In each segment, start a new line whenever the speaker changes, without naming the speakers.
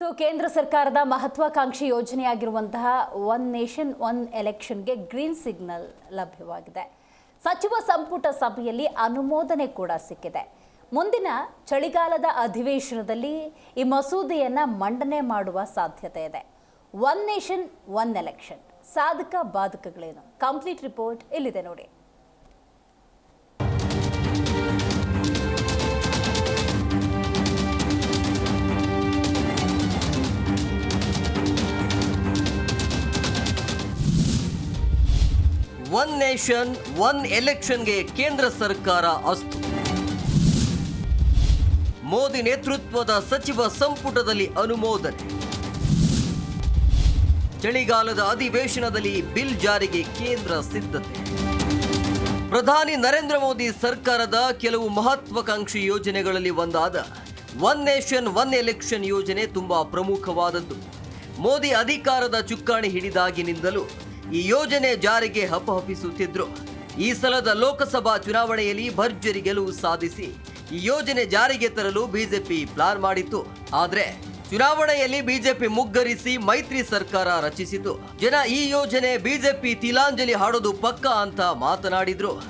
So ಕೇಂದ್ರ ಸರ್ಕಾರದ ಮಹತ್ವಾಕಾಂಕ್ಷಿ ಯೋಜನೆಯಾಗಿರುವಂತಹ ಒನ್ ನೇಷನ್ ಒನ್ ಎಲೆಕ್ಷನ್ಗೆ ಗ್ರೀನ್ ಸಿಗ್ನಲ್ ಲಭ್ಯವಾಗಿದೆ ಸಚಿವ ಸಂಪುಟ ಸಭೆಯಲ್ಲಿ ಅನುಮೋದನೆ ಕೂಡ ಸಿಕ್ಕಿದೆ ಮುಂದಿನ ಚಳಿಗಾಲದ ಅಧಿವೇಶನದಲ್ಲಿ ಈ ಮಸೂದೆಯನ್ನು ಮಂಡನೆ ಮಾಡುವ ಸಾಧ್ಯತೆ ಇದೆ ಒನ್ ನೇಷನ್ ಒನ್ ಎಲೆಕ್ಷನ್ ಸಾಧಕ ಬಾಧಕಗಳೇನು ಕಂಪ್ಲೀಟ್ ರಿಪೋರ್ಟ್ ಇಲ್ಲಿದೆ ನೋಡಿ
ಒನ್ ನೇಷನ್ ಒನ್ ಎಲೆಕ್ಷನ್ಗೆ ಕೇಂದ್ರ ಸರ್ಕಾರ ಅಸ್ತು. ಮೋದಿ ನೇತೃತ್ವದ ಸಚಿವ ಸಂಪುಟದಲ್ಲಿ ಅನುಮೋದನೆ. ಚಳಿಗಾಲದ ಅಧಿವೇಶನದಲ್ಲಿ ಬಿಲ್ ಜಾರಿಗೆ ಕೇಂದ್ರ ಸಿದ್ಧತೆ. ಪ್ರಧಾನಿ ನರೇಂದ್ರ ಮೋದಿ ಸರ್ಕಾರದ ಕೆಲವು ಮಹತ್ವಾಕಾಂಕ್ಷಿ ಯೋಜನೆಗಳಲ್ಲಿ ಒಂದಾದ ಒನ್ ನೇಷನ್ ಒನ್ ಎಲೆಕ್ಷನ್ ಯೋಜನೆ ತುಂಬಾ ಪ್ರಮುಖವಾದದ್ದು. ಮೋದಿ ಅಧಿಕಾರದ ಚುಕ್ಕಾಣಿ ಹಿಡಿದಾಗಿನಿಂದಲೂ ಈ ಯೋಜನೆ ಜಾರಿಗೆ ಹಪಹಪಿಸುತ್ತಿದ್ರು ಈ ಸಲದ ಲೋಕಸಭಾ ಚುನಾವಣೆಯಲ್ಲಿ ಭರ್ಜರಿ ಗೆಲುವು ಸಾಧಿಸಿ ಈ ಯೋಜನೆ ಜಾರಿಗೆ ತರಲು ಬಿಜೆಪಿ ಪ್ಲಾನ್ ಮಾಡಿತ್ತು. ಆದರೆ ಚುನಾವಣೆಯಲ್ಲಿ ಬಿಜೆಪಿ ಮುಗ್ಗರಿಸಿ ಮೈತ್ರಿ ಸರ್ಕಾರ ರಚಿಸಿತು. ಜನ ಈ ಯೋಜನೆ ಬಿಜೆಪಿ ತಿಲಾಂಜಲಿ ಹಾಡೋದು ಪಕ್ಕ ಅಂತ ಮಾತನಾಡಿದ್ರು.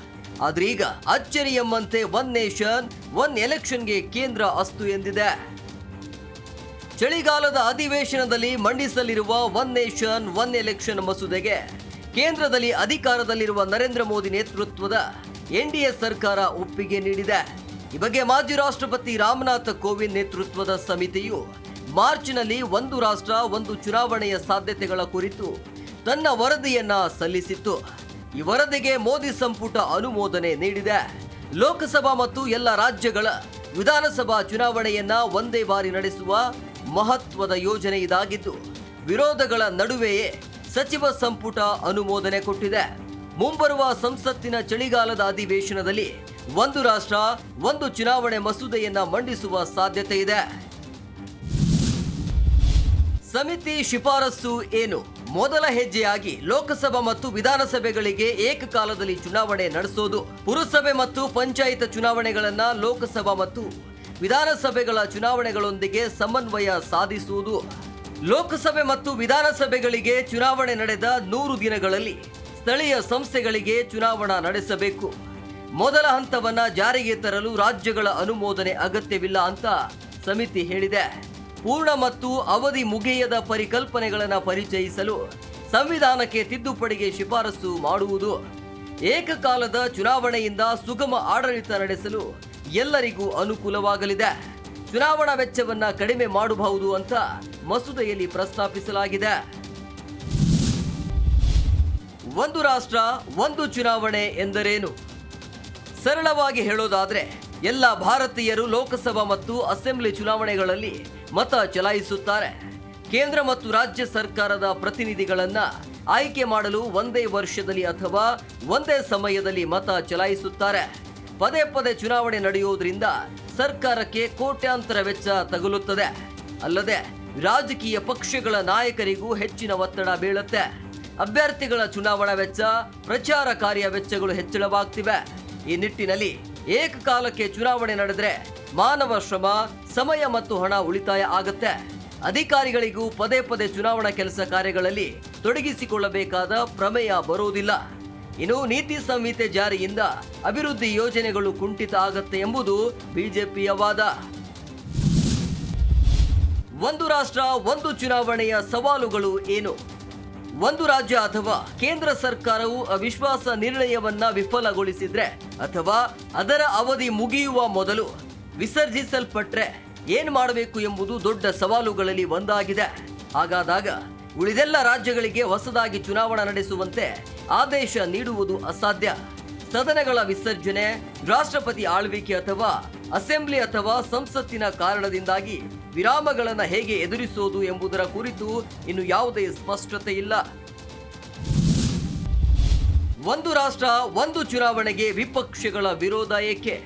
ಆದ್ರೀಗ ಅಚ್ಚರಿ ಎಂಬಂತೆ ಒನ್ ನೇಷನ್, ಒನ್ ಎಲೆಕ್ಷನ್ಗೆ ಕೇಂದ್ರ ಅಸ್ತು ಎಂದಿದೆ. ಚಳಿಗಾಲದ ಅಧಿವೇಶನದಲ್ಲಿ ಮಂಡಿಸಲಿರುವ ಒನ್ ನೇಷನ್, ಒನ್ ಎಲೆಕ್ಷನ್ ಮಸೂದೆಗೆ ಕೇಂದ್ರದಲ್ಲಿ ಅಧಿಕಾರದಲ್ಲಿರುವ ನರೇಂದ್ರ ಮೋದಿ ನೇತೃತ್ವದ ಎನ್ಡಿಎ ಸರ್ಕಾರ ಒಪ್ಪಿಗೆ ನೀಡಿದೆ. ಈ ಬಗ್ಗೆ ಮಾಜಿ ರಾಷ್ಟ್ರಪತಿ ರಾಮನಾಥ್ ಕೋವಿಂದ್ ನೇತೃತ್ವದ ಸಮಿತಿಯು ಮಾರ್ಚ್ನಲ್ಲಿ ಒಂದು ರಾಷ್ಟ್ರ, ಒಂದು ಚುನಾವಣೆಯ ಸಾಧ್ಯತೆಗಳ ಕುರಿತು ತನ್ನ ವರದಿಯನ್ನ ಸಲ್ಲಿಸಿತ್ತು. ಈ ವರದಿಗೆ ಮೋದಿ ಸಂಪುಟ ಅನುಮೋದನೆ ನೀಡಿದೆ. ಲೋಕಸಭಾ ಮತ್ತು ಎಲ್ಲ ರಾಜ್ಯಗಳ ವಿಧಾನಸಭಾ ಚುನಾವಣೆಯನ್ನ ಒಂದೇ ಬಾರಿ ನಡೆಸುವ ಮಹತ್ವದ ಯೋಜನೆ ಇದಾಗಿದ್ದು, ವಿರೋಧಗಳ ನಡುವೆಯೇ ಸಚಿವ ಸಂಪುಟ ಅನುಮೋದನೆ ಕೊಟ್ಟಿದೆ. ಮುಂಬರುವ ಸಂಸತ್ತಿನ ಚಳಿಗಾಲದ ಅಧಿವೇಶನದಲ್ಲಿ ಒಂದು ರಾಷ್ಟ್ರ, ಒಂದು ಚುನಾವಣೆ ಮಸೂದೆಯನ್ನ ಮಂಡಿಸುವ ಸಾಧ್ಯತೆ ಇದೆ. ಸಮಿತಿ ಶಿಫಾರಸು ಏನು? ಮೊದಲ ಹೆಜ್ಜೆಯಾಗಿ ಲೋಕಸಭಾ ಮತ್ತು ವಿಧಾನಸಭೆಗಳಿಗೆ ಏಕಕಾಲದಲ್ಲಿ ಚುನಾವಣೆ ನಡೆಸೋದು, ಪುರಸಭೆ ಮತ್ತು ಪಂಚಾಯತ್ ಚುನಾವಣೆಗಳನ್ನ ಲೋಕಸಭಾ ಮತ್ತು ವಿಧಾನಸಭೆಗಳ ಚುನಾವಣೆಗಳೊಂದಿಗೆ ಸಮನ್ವಯ ಸಾಧಿಸುವುದು, ಲೋಕಸಭೆ ಮತ್ತು ವಿಧಾನಸಭೆಗಳಿಗೆ ಚುನಾವಣೆ ನಡೆದ ನೂರು ದಿನಗಳಲ್ಲಿ ಸ್ಥಳೀಯ ಸಂಸ್ಥೆಗಳಿಗೆ ಚುನಾವಣಾ ನಡೆಸಬೇಕು. ಮೊದಲ ಹಂತವನ್ನು ಜಾರಿಗೆ ತರಲು ರಾಜ್ಯಗಳ ಅನುಮೋದನೆ ಅಗತ್ಯವಿಲ್ಲ ಅಂತ ಸಮಿತಿ ಹೇಳಿದೆ. ಪೂರ್ಣ ಮತ್ತು ಅವಧಿ ಮುಗಿಯದ ಪರಿಕಲ್ಪನೆಗಳನ್ನು ಪರಿಚಯಿಸಲು ಸಂವಿಧಾನಕ್ಕೆ ತಿದ್ದುಪಡಿಗೆ ಶಿಫಾರಸು ಮಾಡುವುದು, ಏಕಕಾಲದ ಚುನಾವಣೆಯಿಂದ ಸುಗಮ ಆಡಳಿತ ನಡೆಸಲು ಎಲ್ಲರಿಗೂ ಅನುಕೂಲವಾಗಲಿದೆ. ಚುನಾವಣಾ ವೆಚ್ಚವನ್ನ ಕಡಿಮೆ ಮಾಡಬಹುದು ಅಂತ ಮಸೂದೆಯಲ್ಲಿ ಪ್ರಸ್ತಾಪಿಸಲಾಗಿದೆ. ಒಂದು ರಾಷ್ಟ್ರ, ಒಂದು ಚುನಾವಣೆ ಎಂದರೇನು? ಸರಳವಾಗಿ ಹೇಳೋದಾದ್ರೆ, ಎಲ್ಲ ಭಾರತೀಯರು ಲೋಕಸಭಾ ಮತ್ತು ಅಸೆಂಬ್ಲಿ ಚುನಾವಣೆಗಳಲ್ಲಿ ಮತ ಚಲಾಯಿಸುತ್ತಾರೆ. ಕೇಂದ್ರ ಮತ್ತು ರಾಜ್ಯ ಸರ್ಕಾರದ ಪ್ರತಿನಿಧಿಗಳನ್ನು ಆಯ್ಕೆ ಮಾಡಲು ಒಂದೇ ವರ್ಷದಲ್ಲಿ ಅಥವಾ ಒಂದೇ ಸಮಯದಲ್ಲಿ ಮತ ಚಲಾಯಿಸುತ್ತಾರೆ. ಪದೇ ಪದೇ ಚುನಾವಣೆ ನಡೆಯುವುದರಿಂದ ಸರ್ಕಾರಕ್ಕೆ ಕೋಟ್ಯಾಂತರ ವೆಚ್ಚ ತಗುಲುತ್ತದೆ. ಅಲ್ಲದೆ ರಾಜಕೀಯ ಪಕ್ಷಗಳ ನಾಯಕರಿಗೂ ಹೆಚ್ಚಿನ ಒತ್ತಡ ಬೀಳುತ್ತೆ. ಅಭ್ಯರ್ಥಿಗಳ ಚುನಾವಣಾ ವೆಚ್ಚ, ಪ್ರಚಾರ ಕಾರ್ಯ ವೆಚ್ಚಗಳು ಹೆಚ್ಚಳವಾಗ್ತಿವೆ. ಈ ನಿಟ್ಟಿನಲ್ಲಿ ಏಕಕಾಲಕ್ಕೆ ಚುನಾವಣೆ ನಡೆದರೆ ಮಾನವ ಶ್ರಮ, ಸಮಯ ಮತ್ತು ಹಣ ಉಳಿತಾಯ ಆಗುತ್ತೆ. ಅಧಿಕಾರಿಗಳಿಗೂ ಪದೇ ಪದೇ ಚುನಾವಣಾ ಕೆಲಸ ಕಾರ್ಯಗಳಲ್ಲಿ ತೊಡಗಿಸಿಕೊಳ್ಳಬೇಕಾದ ಪ್ರಮೇಯ ಬರುವುದಿಲ್ಲ. ಇನ್ನು ನೀತಿ ಸಂಹಿತೆ ಜಾರಿಯಿಂದ ಅಭಿವೃದ್ಧಿ ಯೋಜನೆಗಳು ಕುಂಠಿತ ಆಗತ್ತೆ ಎಂಬುದು ಬಿಜೆಪಿಯ ವಾದ. ಒಂದು ರಾಷ್ಟ್ರ, ಒಂದು ಚುನಾವಣೆಯ ಸವಾಲುಗಳು ಏನು? ಒಂದು ರಾಜ್ಯ ಅಥವಾ ಕೇಂದ್ರ ಸರ್ಕಾರವು ಅವಿಶ್ವಾಸ ನಿರ್ಣಯವನ್ನ ವಿಫಲಗೊಳಿಸಿದ್ರೆ ಅಥವಾ ಅದರ ಅವಧಿ ಮುಗಿಯುವ ಮೊದಲು ವಿಸರ್ಜಿಸಲ್ಪಟ್ರೆ ಏನ್ ಮಾಡಬೇಕು ಎಂಬುದು ದೊಡ್ಡ ಸವಾಲುಗಳಲ್ಲಿ ಒಂದಾಗಿದೆ. ಹಾಗಾದಾಗ ಉಳಿದೆಲ್ಲ ರಾಜ್ಯಗಳಿಗೆ ಹೊಸದಾಗಿ ಚುನಾವಣೆ ನಡೆಸುವಂತೆ ಆದೇಶ ನೀಡುವುದು ಅಸಾಧ್ಯ. ಸದನಗಳ ವಿಸರ್ಜನೆ, ರಾಷ್ಟ್ರಪತಿ ಆಳ್ವಿಕೆ ಅಥವಾ ಅಸೆಂಬ್ಲಿ ಅಥವಾ ಸಂಸತ್ತಿನ ಕಾರಣದಿಂದಾಗಿ ವಿರಾಮಗಳನ್ನು ಹೇಗೆ ಎದುರಿಸುವುದು ಎಂಬುದರ ಕುರಿತು ಇನ್ನು ಯಾವುದೇ ಸ್ಪಷ್ಟತೆ ಇಲ್ಲ. ಒಂದು ರಾಷ್ಟ್ರ, ಒಂದು ಚುನಾವಣೆಗೆ ವಿಪಕ್ಷಗಳ ವಿರೋಧ ಏಕೆ?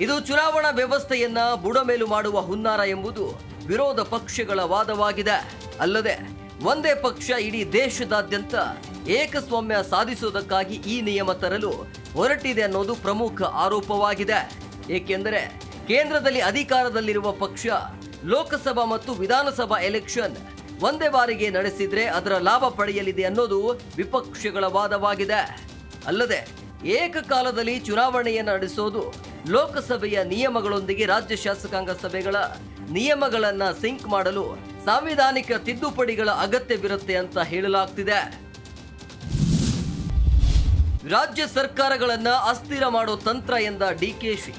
ಇದು ಚುನಾವಣಾ ವ್ಯವಸ್ಥೆಯನ್ನ ಬುಡಮೇಲು ಮಾಡುವ ಹುನ್ನಾರ ಎಂಬುದು ವಿರೋಧ ಪಕ್ಷಗಳ ವಾದವಾಗಿದೆ. ಅಲ್ಲದೆ, ಒಂದೇ ಪಕ್ಷ ಇಡೀ ದೇಶದಾದ್ಯಂತ ಏಕಸ್ವಾಮ್ಯ ಸಾಧಿಸುವುದಕ್ಕಾಗಿ ಈ ನಿಯಮ ತರಲು ಹೊರಟಿದೆ ಅನ್ನೋದು ಪ್ರಮುಖ ಆರೋಪವಾಗಿದೆ. ಏಕೆಂದರೆ ಕೇಂದ್ರದಲ್ಲಿ ಅಧಿಕಾರದಲ್ಲಿರುವ ಪಕ್ಷ ಲೋಕಸಭಾ ಮತ್ತು ವಿಧಾನಸಭಾ ಎಲೆಕ್ಷನ್ ಒಂದೇ ಬಾರಿಗೆ ನಡೆಸಿದ್ರೆ ಅದರ ಲಾಭ ಪಡೆಯಲಿದೆ ಅನ್ನೋದು ವಿಪಕ್ಷಗಳ ವಾದವಾಗಿದೆ. ಅಲ್ಲದೆ ಏಕಕಾಲದಲ್ಲಿ ಚುನಾವಣೆಯನ್ನು ನಡೆಸೋದು ಲೋಕಸಭೆಯ ನಿಯಮಗಳೊಂದಿಗೆ ರಾಜ್ಯ ಶಾಸಕಾಂಗ ಸಭೆಗಳ ನಿಯಮಗಳನ್ನು ಸಿಂಕ್ ಮಾಡಲು ಸಾಂವಿಧಾನಿಕ ತಿದ್ದುಪಡಿಗಳ ಅಗತ್ಯವಿರುತ್ತೆ ಅಂತ ಹೇಳಲಾಗ್ತಿದೆ. ರಾಜ್ಯ ಸರ್ಕಾರಗಳನ್ನು ಅಸ್ಥಿರ ಮಾಡೋ ತಂತ್ರ ಎಂದ ಡಿಕೆಶಿ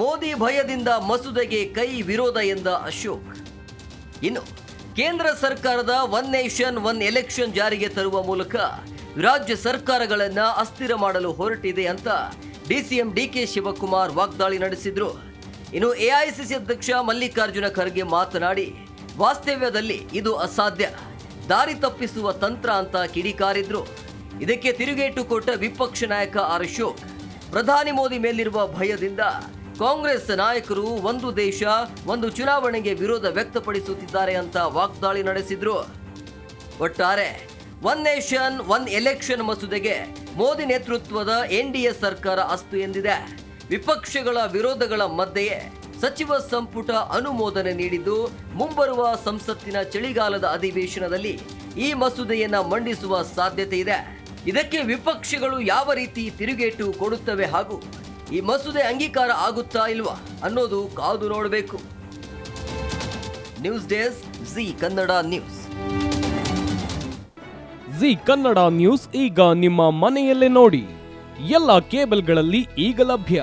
ಮೋದಿ ಭಯದಿಂದ ಮಸೂದೆಗೆ ಕೈ ವಿರೋಧ ಎಂದ ಅಶೋಕ್. ಇನ್ನು ಕೇಂದ್ರ ಸರ್ಕಾರದ ಒನ್ ನೇಷನ್, ಒನ್ ಎಲೆಕ್ಷನ್ ಜಾರಿಗೆ ತರುವ ಮೂಲಕ ರಾಜ್ಯ ಸರ್ಕಾರಗಳನ್ನು ಅಸ್ಥಿರ ಮಾಡಲು ಹೊರಟಿದೆ ಅಂತ ಡಿಸಿಎಂ ಡಿಕೆ ಶಿವಕುಮಾರ್ ವಾಗ್ದಾಳಿ ನಡೆಸಿದ್ರು. ಇನ್ನು ಎಐಸಿಸಿ ಅಧ್ಯಕ್ಷ ಮಲ್ಲಿಕಾರ್ಜುನ ಖರ್ಗೆ ಮಾತನಾಡಿ, ವಾಸ್ತವ್ಯದಲ್ಲಿ ಇದು ಅಸಾಧ್ಯ. ದಾರಿ ತಪ್ಪಿಸುವ ತಂತ್ರ ಅಂತ ಕಿಡಿಕಾರಿದ್ರು. ಇದಕ್ಕೆ ತಿರುಗೇಟು ಕೊಟ್ಟ ವಿಪಕ್ಷ ನಾಯಕ ಆರ್ ಅಶೋಕ್ ಪ್ರಧಾನಿ ಮೋದಿ ಮೇಲಿರುವ ಭಯದಿಂದ ಕಾಂಗ್ರೆಸ್ ನಾಯಕರು ಒಂದು ದೇಶ, ಒಂದು ಚುನಾವಣೆಗೆ ವಿರೋಧ ವ್ಯಕ್ತಪಡಿಸುತ್ತಿದ್ದಾರೆ ಅಂತ ವಾಗ್ದಾಳಿ ನಡೆಸಿದ್ರು. ಒಟ್ಟಾರೆ, ಒನ್ ನೇಷನ್, ಒನ್ ಎಲೆಕ್ಷನ್ ಮಸೂದೆಗೆ ಮೋದಿ ನೇತೃತ್ವದ ಎನ್ಡಿಎ ಸರ್ಕಾರ ಅಸ್ತು ಎಂದಿದೆ. ವಿಪಕ್ಷಗಳ ವಿರೋಧಗಳ ಮಧ್ಯೆಯೇ ಸಚಿವ ಸಂಪುಟ ಅನುಮೋದನೆ ನೀಡಿದ್ದು ಮುಂಬರುವ ಸಂಸತ್ತಿನ ಚಳಿಗಾಲದ ಅಧಿವೇಶನದಲ್ಲಿ ಈ ಮಸೂದೆಯನ್ನ ಮಂಡಿಸುವ ಸಾಧ್ಯತೆ ಇದೆ. ಇದಕ್ಕೆ ವಿಪಕ್ಷಗಳು ಯಾವ ರೀತಿ ತಿರುಗೇಟು ಕೊಡುತ್ತವೆ ಹಾಗೂ ಈ ಮಸೂದೆ ಅಂಗೀಕಾರ ಆಗುತ್ತಾ ಇಲ್ವಾ ಅನ್ನೋದು ಕಾದು ನೋಡಬೇಕು. News days Zee Kannada news.
Zee Kannada news ಈಗ ನಿಮ್ಮ ಮನೆಯಲ್ಲೇ ನೋಡಿ. ಎಲ್ಲ ಕೇಬಲ್ಗಳಲ್ಲಿ ಈಗ ಲಭ್ಯ.